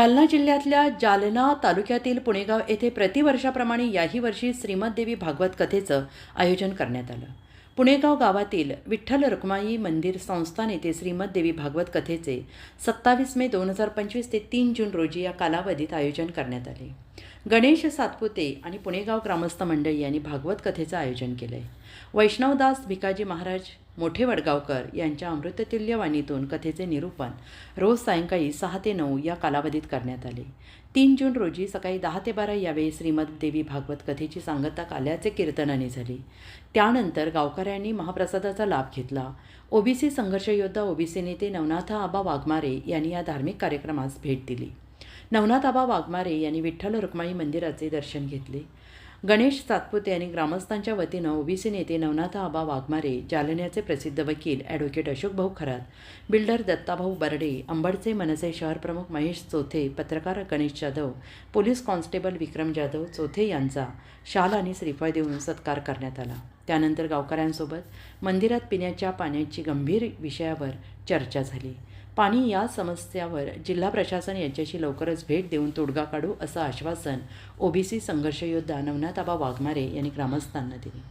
जालना जिल्ह्यातल्या जालना तालुक्यातील पुणेगाव येथे प्रतिवर्षाप्रमाणे याही वर्षी श्रीमददेवी भागवत कथेचं आयोजन करण्यात आलं. पुणेगाव गावातील विठ्ठल रुक्माई मंदिर संस्थान येथे श्रीमददेवी भागवत कथेचे सत्तावीस मे दोन हजार पंचवीस ते तीन जून रोजी या कालावधीत आयोजन करण्यात आले. गणेश सातपुते आणि पुणेगाव ग्रामस्थ मंडळी यांनी भागवत कथेचं आयोजन केलं आहे वैष्णवदास भिकाजी महाराज मोठे वडगावकर यांच्या अमृततुल्य वाणीतून कथेचे निरूपण रोज सायंकाळी सहा ते नऊ या कालावधीत करण्यात आले. तीन जून रोजी सकाळी दहा ते बारा यावेळी श्रीमद देवी भागवत कथेची सांगता काल्याचे कीर्तनाने झाली. त्यानंतर गावकऱ्यांनी महाप्रसादाचा लाभ घेतला. ओबीसी संघर्ष योद्धा ओबीसी नेते नवनाथ आबा वाघमारे यांनी या धार्मिक कार्यक्रमास भेट दिली. नवनाथ आबा वाघमारे यांनी विठ्ठल रुक्माई मंदिराचे दर्शन घेतले. गणेश सातपुते यांनी ग्रामस्थांच्या वतीनं ओबीसी नेते नवनाथ आबा वाघमारे जालन्याचे प्रसिद्ध वकील ॲडव्होकेट अशोक भाऊ खरात बिल्डर दत्ताभाऊ बर्डे अंबडचे मनसे शहरप्रमुख महेश चोथे पत्रकार गणेश जाधव पोलीस कॉन्स्टेबल विक्रम जाधव चोथे यांचा शाल आणि श्रीफळ देऊन सत्कार करण्यात आला. त्यानंतर गावकऱ्यांसोबत मंदिरात पिण्याच्या पाण्याची गंभीर विषयावर चर्चा झाली. पाणी या समस्यावर जिल्हा प्रशासन यांच्याशी लवकरच भेट देऊन तोडगा काढू असं आश्वासन ओबीसी संघर्षयोद्धा नवनाथाबा वाघमारे यांनी ग्रामस्थांना दिले.